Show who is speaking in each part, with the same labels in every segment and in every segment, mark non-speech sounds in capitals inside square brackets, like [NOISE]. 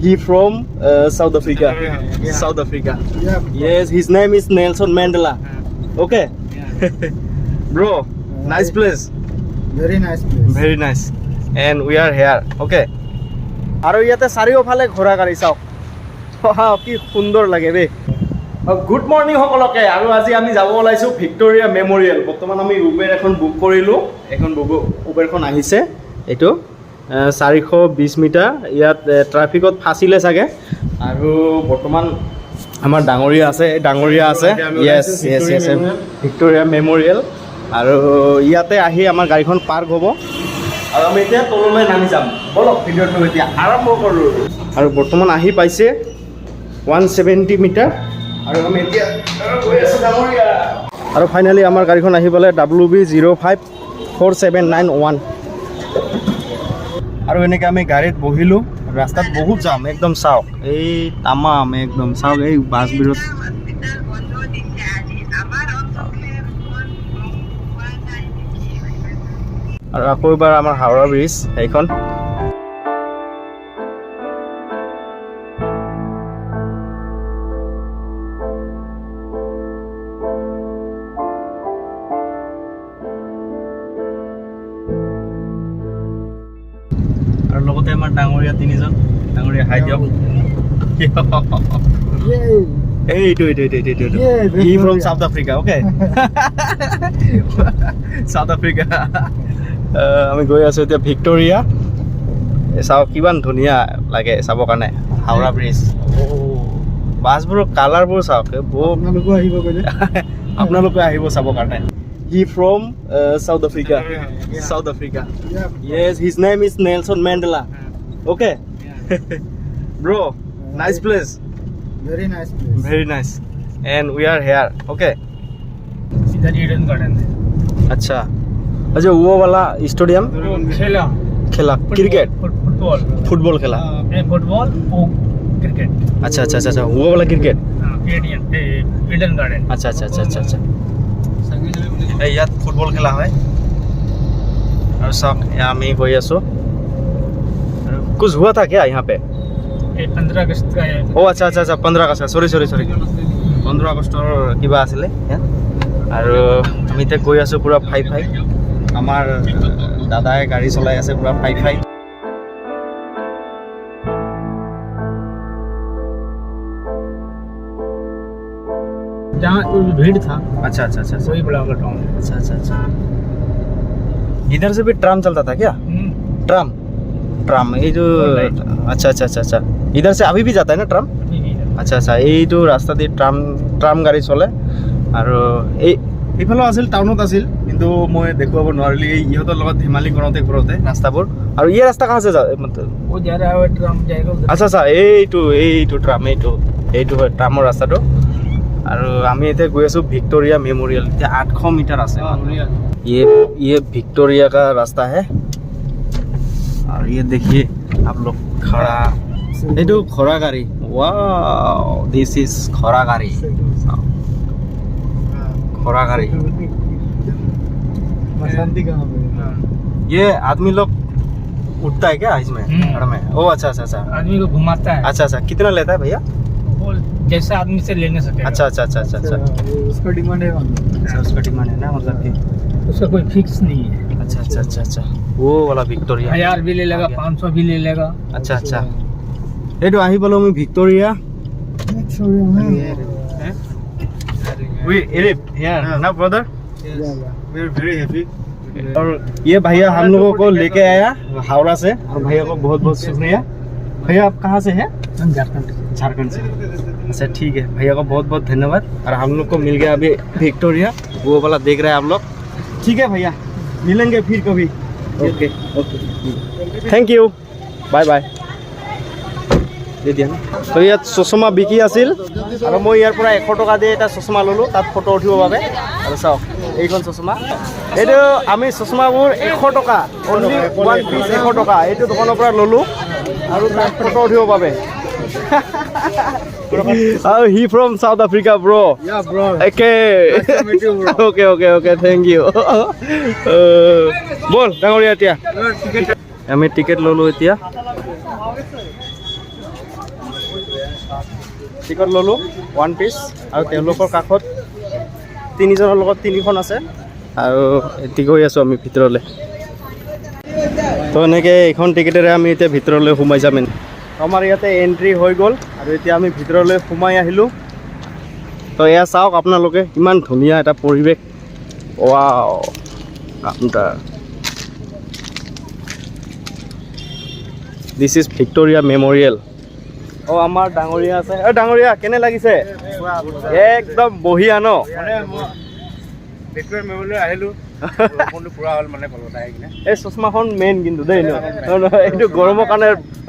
Speaker 1: He from uh, South Africa.
Speaker 2: Yeah. yeah.
Speaker 1: South Africa.
Speaker 2: Yeah.
Speaker 1: Yes, his name is Nelson Mandela. Yeah. Okay, Yeah. bro. Nice place.
Speaker 2: Very nice place.
Speaker 1: Very nice. And we are here. Okay. আৰু ইয়াতে চাৰিওফালে ঘোঁৰা গাড়ী চাওক কি সুন্দৰ লাগে দেই গুড মৰ্ণিং সকলোকে আৰু আজি আমি যাব ওলাইছোঁ ভিক্টৰিয়া মেমৰিয়েল বৰ্তমান আমি উবেৰ এখন বুক কৰিলোঁ এখন বুক- উবেৰখন আহিছে এইটো চাৰিশ বিছ মিটাৰ। ইয়াত ট্ৰাফিকত ফাঁচিলে চাগে। আৰু বৰ্তমান আমাৰ ডাঙৰীয়া আছে ডাঙৰীয়া আছে। Yes yes yes Victoria Memorial আৰু ইয়াতে আহি আমাৰ গাড়ীখন পাৰ্ক হ'ব। আৰু আমি এতিয়া তললৈ নামি যাম। বলক ভিডিঅ'টো এতিয়া আৰম্ভ কৰোঁ। আৰু বৰ্তমান আহি পাইছে ওৱান ছেভেণ্টি মিটাৰ। আৰু আমি এতিয়া আৰু ফাইনেলি আমাৰ গাড়ীখন আহি পালে W B zero' five four seven nine one আৰু এনেকৈ আমি গাড়ীত বহিলোঁ, ৰাস্তাত বহুত যাম একদম চাওক। এই তামাম, একদম চাওক, এই বাছবোৰত। আৰু আকৌ এবাৰ আমাৰ হাওৰা ব্ৰিজ, সেইখন। লগতে আমাৰ ডাঙৰীয়া তিনিজন। ডাঙৰীয়া হাই দিয়ক. এইটো এইটো এইটো এইটো এইটো he
Speaker 2: from
Speaker 1: South Africa okay South Africa আমি গৈ আছোঁ এতিয়া ভিক্টৰিয়া। চাওক কিমান ধুনীয়া লাগে চাবৰ কাৰণে। হাওৰা ব্ৰিজ। বাছবোৰৰ কালাৰবোৰ চাওক
Speaker 2: আপোনালোকো আহিব [LAUGHS]
Speaker 1: আপোনালোকে আহিব চাবৰ কাৰণে। he from uh, South Africa.
Speaker 2: Yeah,
Speaker 1: yeah. South Africa.
Speaker 2: Yeah,
Speaker 1: yes, his name is Nelson Mandela. Yeah. Okay. Yeah. Bro, uh, nice place.
Speaker 2: Very nice place.
Speaker 1: Very nice. And we are here. Okay.
Speaker 3: इधर Eden garden है
Speaker 1: अच्छा अच्छा वो वाला stadium
Speaker 3: खेला
Speaker 1: खेला cricket
Speaker 3: football
Speaker 1: football खेला Cricket. Acha, acha, acha,
Speaker 3: acha. Wo wala cricket. Uh,
Speaker 1: Eden Garden. Acha, acha, acha, acha. ইয়াত ফুটবল খেলা হয় আৰু চাওক এয়া আমি গৈ আছোঁ আৰু कुछ हुआ था क्या यहाँ पे
Speaker 3: ये पंद्रह अगस्त का है
Speaker 1: অ' আচ্ছা আচ্ছা আচ্ছা পোন্ধৰ আগষ্ট চৰি চৰি চৰি পোন্ধৰ আগষ্টৰ কিবা আছিলে ইয়াত আৰু আমি এতিয়া গৈ আছোঁ পূৰা ফাই ফাই আমাৰ দাদাই গাড়ী চলাই আছে পূৰা ফাই ফাই
Speaker 3: जहाँ कोई भीड़ था
Speaker 1: अच्छा अच्छा अच्छा अच्छा
Speaker 3: वही बड़ा वाला टाउन है
Speaker 1: अच्छा अच्छा अच्छा इधर से भी ट्राम चलता था क्या
Speaker 3: हम्म,
Speaker 1: ट्राम ट्राम ये जो
Speaker 3: Right.
Speaker 1: अच्छा अच्छा अच्छा अच्छा इधर से अभी भी जाता है ना ट्राम
Speaker 3: ये भी है।
Speaker 1: আচ্ছা আচ্ছা এইটো ৰাস্তা দি ট্ৰাম ট্ৰাম গাড়ী চলে আৰু এই এইফালেও আছিল টাউনত আছিল কিন্তু মই দেখুৱাব নোৱাৰিলোঁ এই ইহঁতৰ লগত ধেমালি কৰোঁতে কৰোঁতে ৰাস্তাবোৰ আৰু এই ৰাস্তা কাহ আছে যা মতলব
Speaker 3: वो जा रहा है ट्राम जाएगा उधर
Speaker 1: আচ্ছা আচ্ছা এইটো এইটো ট্ৰাম এইটো এইটো হয় ট্ৰামৰ ৰাস্তাটো আৰু আমি এতিয়া গৈ আছোঁ ভিক্টৰিয়া মেমৰিয়েল এতিয়া আঠশ মিটাৰ আছে
Speaker 3: हाँ, बढ़िया।
Speaker 1: ये ये विक्टोरिया का रास्ता है और ये देखिए आप लोग खड़ा ये तो खड़ा गाड़ी वाओ दिस इज खड़ा गाड़ी खड़ा गाड़ी
Speaker 2: बसंती कहाँ पे
Speaker 3: हाँ,
Speaker 1: ये आदमी लोग उठता है क्या इसमें
Speaker 3: हम्म।
Speaker 1: घर में ओ अच्छा अच्छा अच्छा
Speaker 3: आदमी को घुमाता है
Speaker 1: अच्छा अच्छा कितना लेता है भैया
Speaker 3: वो जैसे आदमी से ले नहीं सके
Speaker 1: अच्छा अच्छा अच्छा अच्छा अच्छा
Speaker 2: ये उसका डिमांड है वहाँ
Speaker 1: अच्छा उसका डिमांड है ना मतलब कि
Speaker 3: उसका कोई फिक्स नहीं है
Speaker 1: अच्छा अच्छा अच्छा अच्छा वो वाला विक्टोरिया
Speaker 3: हजार भी ले लेगा पाँच सौ भी ले लेगा
Speaker 1: আচ্ছা আচ্ছা এইটো আহি পালোঁ আমি ভিক্টৰিয়া
Speaker 2: Next showroom है
Speaker 1: We Arab here, ना brother?
Speaker 2: Yeah, yeah.
Speaker 1: We're very happy. और ये भैया हम लोगों को लेके आया हावड़ा से और भैया को बहुत बहुत शुक्रिया भैया आप कहाँ से हैं
Speaker 3: हम झारखंड
Speaker 1: झारखंड से अच्छा ठीक है भैया को बहुत बहुत धन्यवाद और हम लोग को मिल गया अभी विक्टोरिया वो वाला देख रहे हैं आप लोग ठीक है भैया मिलेंगे फिर कभी okay okay thank you bye bye দি দিয়া তো ইয়াত চশমা বিকি আছিল আৰু মই ইয়াৰ পৰা এশ টকা দি এটা চশমা ল'লোঁ তাত ফটো উঠিবৰ বাবে আৰু চাওক এইখন চশমা এইটো আমি চশমাবোৰ এশ টকা অনলি ওৱান পিচ এশ টকা এইটো দোকানৰ পৰা ল'লোঁ আৰু ফটো উঠিবৰ বাবে। আৰু হি ফ্ৰম চাউথ আফ্ৰিকা ব্ৰ
Speaker 2: Yeah, bro.
Speaker 1: একে
Speaker 2: Nice to meet you, bro.
Speaker 1: Okay okay okay thank you ব'ল ডাঙৰীয়া এতিয়া আমি টিকেট ল'লোঁ এতিয়া। টিকট ল'লোঁ ওৱান পিচ আৰু তেওঁলোকৰ কাষত তিনিজনৰ লগত তিনিখন আছে। আৰু এটি গৈ আছোঁ আমি ভিতৰলৈ। তো এনেকৈ এইখন টিকেটেৰে আমি এতিয়া ভিতৰলৈ সোমাই যাম। আমাৰ ইয়াতে এণ্ট্ৰি হৈ গ'ল আৰু এতিয়া আমি ভিতৰলৈ সোমাই আহিলোঁ। তো এয়া চাওক আপোনালোকে ইমান ধুনীয়া এটা পৰিৱেশ। Wow counter this is Victoria Memorial অঁ আমাৰ ডাঙৰীয়া আছে। অ ডাঙৰীয়া কেনে লাগিছে? একদম বঢ়িয়া ন?
Speaker 2: মেমৰিয়েল আহিলোঁ। মানে
Speaker 1: এই চশমাখন মেইন কিন্তু দেই ন? এইটো গৰমৰ কাৰণে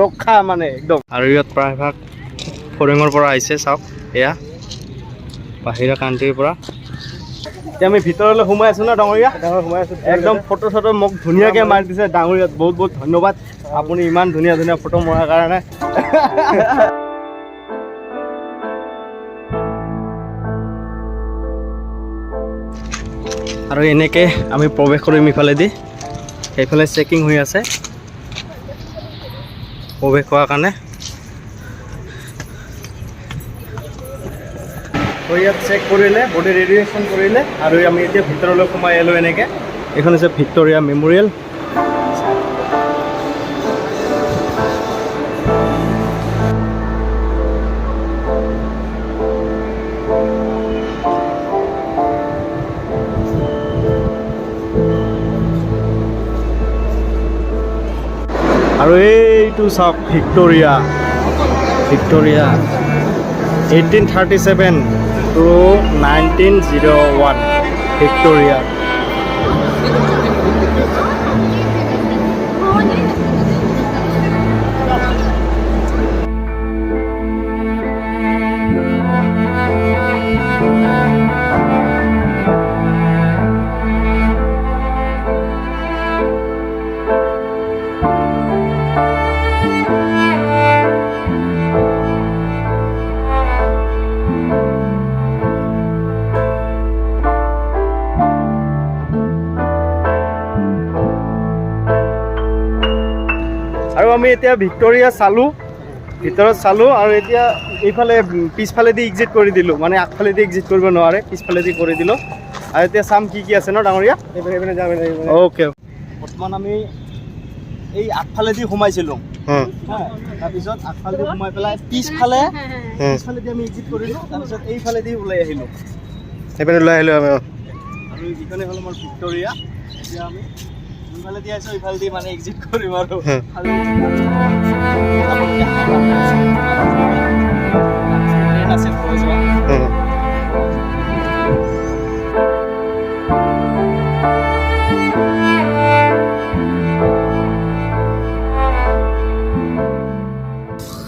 Speaker 1: ৰক্ষা মানে একদম। আৰু ইয়াত প্ৰায়ভাগ ফৰেঙৰ পৰা আহিছে চাওক এয়া। বাহিৰা কাণ্ট্ৰিৰ পৰা। এতিয়া আমি ভিতৰলৈ সোমাই আছো ন ডাঙৰীয়া?
Speaker 2: সোমাই আছোঁ
Speaker 1: একদম ফটো চটো মোক ধুনীয়াকৈ মাৰি দিছে ডাঙৰীয়াত। বহুত বহুত ধন্যবাদ। আপুনি ইমান ধুনীয়া ধুনীয়া ফটো মৰাৰ কাৰণে। আৰু এনেকৈ আমি প্ৰৱেশ কৰিম ইফালেদি। সেইফালে চেকিং হৈ আছে। প্ৰৱেশ হোৱাৰ কাৰণে। তো ইয়াত চেক কৰিলে বডি ৰেডিয়েশ্যন কৰিলে, আৰু আমি এতিয়া ভিতৰলৈ সোমাই আহিলোঁ এনেকৈ। এইখন হৈছে ভিক্টৰিয়া মেমৰিয়েল। এইটো চাওক Victoria Victoria eighteen thirty seven two এতিয়া ভিক্টৰিয়া চালোঁ ভিতৰত চালোঁ আৰু এতিয়া এইফালে পিছফালেদি এক্সিট কৰি দিলোঁ। মানে আগফালেদি এক্সিট কৰিব নোৱাৰে পিছফালেদি কৰি দিলোঁ। আৰু এতিয়া চাম কি কি আছে ন ডাঙৰীয়া। অ'কে বৰ্তমান আমি এই আগফালেদি সোমাইছিলোঁ। তাৰপিছত আগফালেদি সোমাই পেলাই পিছফালে পিছফালেদি আমি এক্সিট কৰিলোঁ তাৰপিছত এইফালেদি ওলাই আহিলোঁ।
Speaker 2: এইপিনে লৈ আহিলোঁ আমি
Speaker 1: আৰু ইখনে হ'ল আমাৰ ভিক্টৰিয়া। এতিয়া আমি মানে এক্সিট কৰিম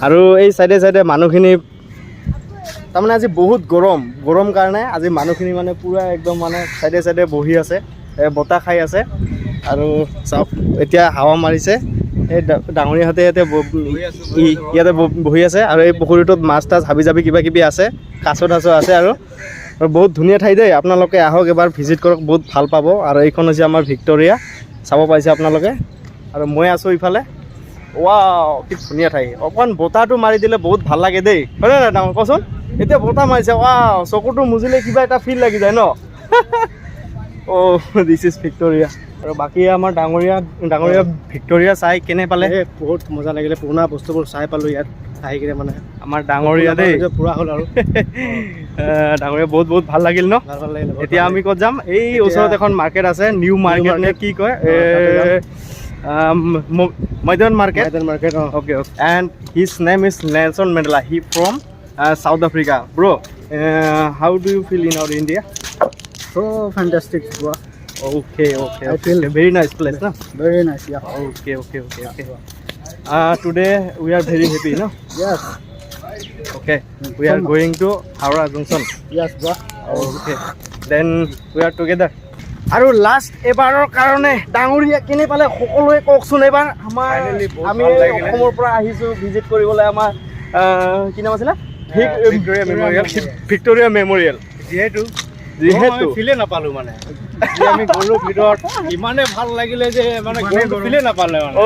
Speaker 1: আৰু এই চাইডে চাইডে মানুহখিনি তাৰমানে আজি বহুত গৰম। গৰম কাৰণে আজি মানুহখিনি মানে পূৰা একদম মানে চাইডে চাইডে বহি আছে বতাহ খাই আছে। আৰু চাওক, এতিয়া হাৱা মাৰিছে। এই ডাঙৰীয়াহঁতে ইয়াতে ইয়াতে বহি আছে আৰু এই পুখুৰীটোত মাছ তাছ হাবি জাবি কিবা কিবি আছে কাছ টাছ আছে আৰু। আৰু বহুত ধুনীয়া ঠাই দেই, আপোনালোকে আহক এবাৰ ভিজিট কৰক, বহুত ভালো পাব। আৰু এইখন হৈছে আমাৰ ভিক্টৰিয়া, চাব পাৰিছে আপোনালোকে। আৰু মই আছোঁ ইফালে। ৱাও, কি ধুনীয়া ঠাই। অকণমান বতাহটো মাৰি দিলে বহুত ভালো লাগে দেই। হয়নে ডাঙৰ কচোন। এতিয়া বতাহ মাৰিছে, ৱাও, চকুটো মুজিলে কিবা এটা ফিল লাগি যায় ন? [LAUGHS] অ' দিছ ইজ ভিক্টৰিয়া আৰু বাকী আমাৰ ডাঙৰীয়া ডাঙৰীয়া ভিক্টৰিয়া চাই কেনে পালে
Speaker 2: বহুত মজা লাগিলে পুৰণা বস্তুবোৰ চাই পালোঁ ইয়াত আহি কিনে মানে
Speaker 1: আমাৰ ডাঙৰীয়া দেই
Speaker 2: পুৰা হ'ল আৰু [LAUGHS]
Speaker 1: ডাঙৰীয়া বহুত বহুত ভালো লাগিল ন
Speaker 2: ভালো লাগিলে
Speaker 1: এতিয়া আমি ক'ত যাম এই ওচৰত এখন মাৰ্কেট আছে নিউ মাৰ্কেট নে কি কয়। মৈদান মাৰ্কেট।
Speaker 2: মাৰ্কেট অঁ
Speaker 1: Okay, okay. And his name is Nelson Mandela. He from uh, South Africa. Bro, uh, how do you feel in our India?
Speaker 2: So fantastic bro
Speaker 1: Okay, okay.
Speaker 2: I
Speaker 1: okay.
Speaker 2: feel-
Speaker 1: very nice place, no?
Speaker 2: very nice yeah
Speaker 1: Okay, okay, okay, okay. Uh, today we are very happy, no?
Speaker 2: yes
Speaker 1: Okay, we are going to Howrah Junction.
Speaker 2: yes bro
Speaker 1: Okay, then we are together. আৰু last এবাৰৰ কাৰণে ডাঙৰীয়া কেনে পালে সকলোৱে কওকচোন এবাৰ আমাৰ আমি। অসমৰ পৰা আহিছোঁ ভিজিট কৰিবলৈ আমাৰ কি নাম আছিলে Vic-
Speaker 2: Victoria Memorial.
Speaker 1: Victoria Memorial
Speaker 2: যিহেতু
Speaker 1: যিহেতু
Speaker 2: ফিলে নাপালোঁ মানে। আমি গ'লো ভিতৰত ইমানে ভালো লাগিলে যে মানে গৰমটো ফিলে নাপালে মানে।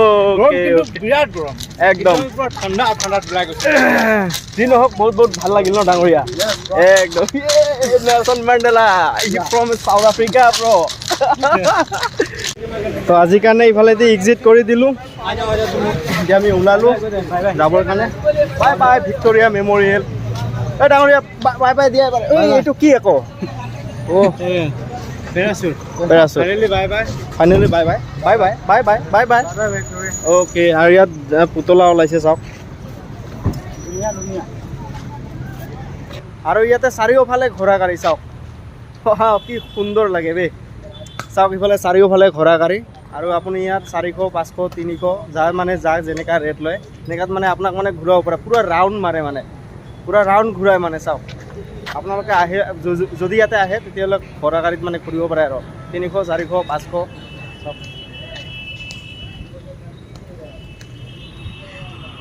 Speaker 2: বিৰাট গৰম।
Speaker 1: একদম।
Speaker 2: ঠাণ্ডা ঠাণ্ডাত ওলাই গৈছে।
Speaker 1: যি নহওক বহুত বহুত ভালো লাগিল ন ডাঙৰীয়া? একদম। Nelson Mandela from South Africa প্ৰ তো আজিৰ কাৰণে ইফালেদি এক্সিট কৰি দিলোঁ। এতিয়া আমি ওলালোঁ। যাবৰ কাৰণে। Bye bye Victoria Memorial. এই ডাঙৰীয়া বাই বাই দিয়া এইটো কি আকৌ? পুতলা ওলাইছে চাওক। আৰু ইয়াতে চাৰিওফালে ঘোঁৰা গাড়ী চাওক। কি সুন্দৰ লাগে দেই। চাওক ইফালে চাৰিওফালে ঘোঁৰা গাড়ী। আৰু আপুনি ইয়াত চাৰিশ পাঁচশ তিনিশ যাৰ মানে যাক যেনেকা ৰেট লয় তেনেকাত মানে আপোনাক মানে ঘূৰাব পাৰে পুৰা ৰাউণ্ড মাৰে মানে। পুৰা ৰাউণ্ড ঘূৰাই মানে চাওক। আপোনালোকে আহে যদি ইয়াতে আহে তেতিয়াহ'লে ঘোঁৰা গাড়ীত মানে ঘূৰিব পাৰে আৰু। তিনিশ চাৰিশ পাঁচশ।